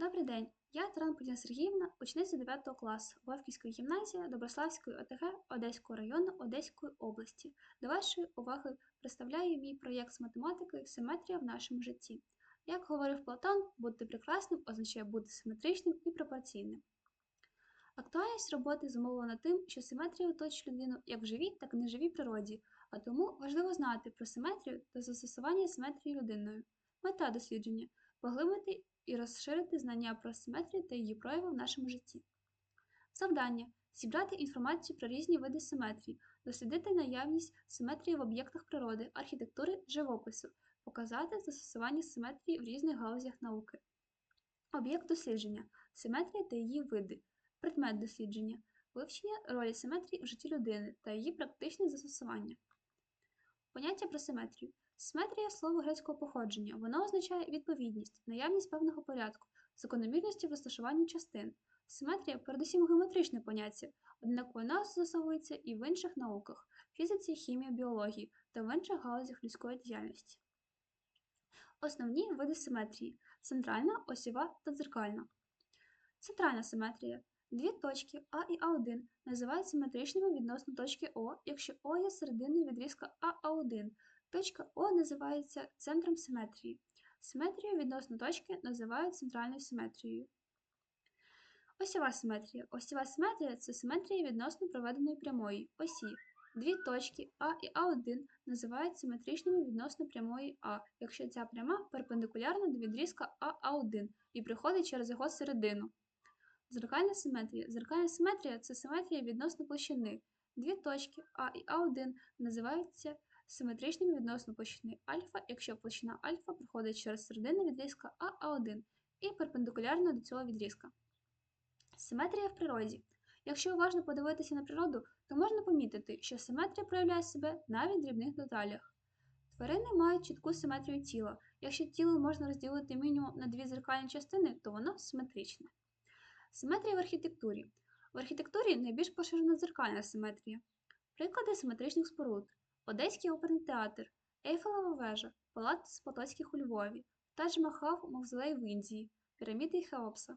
Добрий день, я Таран Поліна Сергіївна, учениця 9 класу Вовківської гімназії Доброславської ОТГ Одеського району Одеської області. До вашої уваги представляю мій проєкт з математики Симетрія в нашому житті. Як говорив Платон, бути прекрасним означає бути симетричним і пропорційним. Актуальність роботи зумовлена тим, що симетрія оточує людину як в живій, так і неживій природі, а тому важливо знати про симетрію та застосування симетрії людиною. Мета дослідження поглибити і розширити знання про симетрію та її прояви в нашому житті. Завдання зібрати інформацію про різні види симетрії, дослідити наявність симетрії в об'єктах природи, архітектури, живопису, показати застосування симетрії в різних галузях науки. Об'єкт дослідження симетрія та її види, предмет дослідження, вивчення ролі симетрії в житті людини та її практичне застосування. Поняття про симетрію. Симетрія слово грецького походження. Воно означає відповідність, наявність певного порядку, закономірності в розташуванні частин. Симетрія передусім геометричне поняття, однак вона застосовується і в інших науках фізиці, хімії, біології та в інших галузях людської діяльності. Основні види симетрії центральна, осєва та дзеркальна. Центральна симетрія. Дві точки А і А1 називають симетричними відносно точки О, якщо О є серединою відрізка АА1. Точка О називається центром симетрії. Симетрію відносно точки називають центральною симетрією. Осєва симетрія. Осєва симетрія це симетрія відносно проведеної прямої осі. Дві точки А і А1 називають симетричними відносно прямої А, якщо ця пряма перпендикулярна до відрізка АА1 і приходить через його середину. Зеркальна симетрія. Зеркальна симетрія це симетрія відносно площини. Дві точки А і А1 називаються симетричними відносно площини альфа, якщо площина альфа проходить через середину відрізка АА1 і перпендикулярно до цього відрізка. Симетрія в природі. Якщо уважно подивитися на природу, то можна помітити, що симетрія проявляє себе навіть в дрібних деталях. Тварини мають чітку симетрію тіла. Якщо тіло можна розділити мінімум на дві зеркальні частини, то воно симетричне. Симетрія в архітектурі. В архітектурі найбільш поширена дзеркальна симетрія. Приклади симетричних споруд. Одеський оперний театр, Ейфелева вежа, Палац Потоцьких у Львові, Тадж-Махал Мавзолей в Індії, піраміди Хеопса.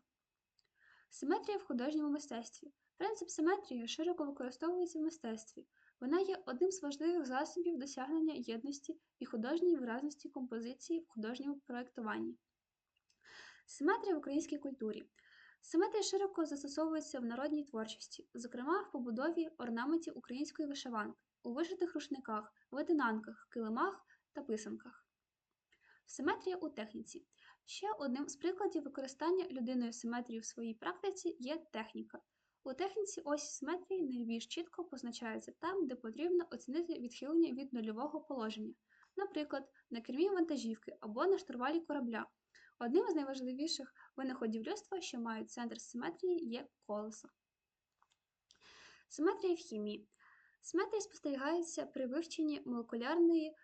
Симетрія в художньому мистецтві. Принцип симетрії широко використовується в мистецтві. Вона є одним з важливих засобів досягнення єдності і художньої виразності композиції в художньому проєктуванні. Симетрія в українській культурі. Симетрія широко застосовується в народній творчості, зокрема в побудові орнаментів української вишиванки, у вишитих рушниках, витинанках, килимах та писанках. Симетрія у техніці. Ще одним з прикладів використання людиною симетрії в своїй практиці є техніка. У техніці осі симетрії найбільш чітко позначаються там, де потрібно оцінити відхилення від нульового положення, наприклад, на кермі вантажівки або на штурвалі корабля. Одним з найважливіших винаходів людства, що мають центр симетрії, є колесо. Симетрія в хімії. Симетрія спостерігається при вивченні молекулярної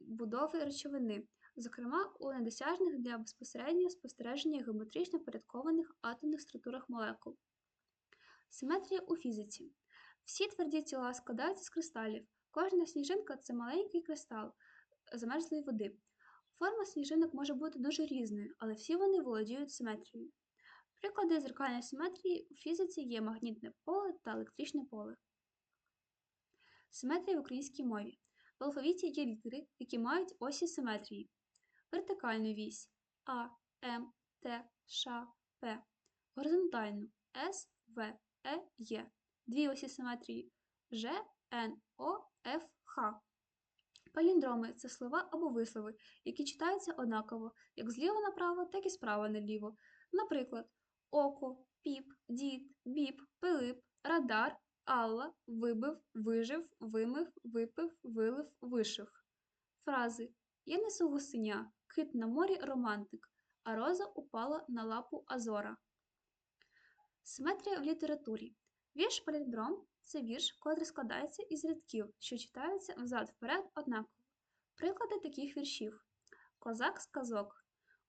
будови речовини, зокрема у недосяжних для безпосереднього спостереження геометрично порядкованих атомних структурах молекул. Симетрія у фізиці. Всі тверді тіла складаються з кристалів. Кожна сніжинка це маленький кристал замерзлої води. Форма сніжинок може бути дуже різною, але всі вони володіють симетрією. Приклади зеркальної симетрії у фізиці є магнітне поле та електричне поле. Симетрія в українській мові. В алфавіті є літери, які мають осі симетрії. Вертикальну вісь А, М, Т, Ш, П. Горизонтальну С, В, Е, Є. Дві осі симетрії Ж, Н, О, Ф, Х. Паліндроми це слова або вислови, які читаються однаково, як зліва направо, так і справа наліво. Наприклад, око, піп, дід, біб, пилип, радар, Алла, вибив, вижив, вимив, випив, вилив, вишив. Фрази Я несу гусеня, кит на морі романтик, а роза упала на лапу Азора. Симетрія в літературі. Вірш паліндром це вірш, котрий складається із рядків, що читаються взад-вперед однаково. Приклади таких віршів: Козак з казок.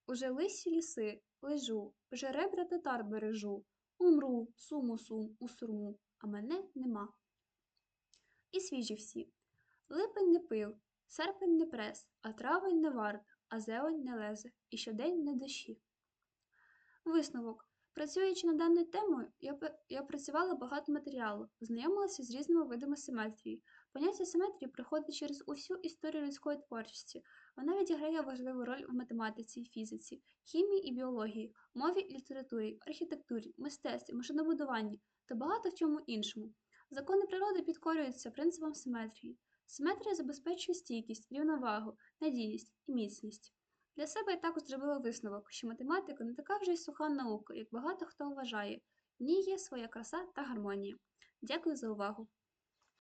Уже лисі ліси, лежу, вже ребра татар бережу, умру, суму сум, у сурму, а мене нема. І свіжі всі. Липень не пив, серпень не прес, а травень не варт, а зелень не лезе, і щодень не дощі. Висновок. Працюючи над даною темою, я, я опрацювала багато матеріалу, знайомилася з різними видами симетрії. Поняття симетрії проходить через усю історію людської творчості. Вона відіграє важливу роль в математиці фізиці, хімії і біології, мові і літературі, архітектурі, мистецтві, машинобудуванні та багато в чому іншому. Закони природи підкорюються принципам симетрії. Симетрія забезпечує стійкість, рівновагу, надійність і міцність. Для себе я також зробила висновок, що математика не така вже й суха наука, як багато хто вважає. В ній є своя краса та гармонія. Дякую за увагу!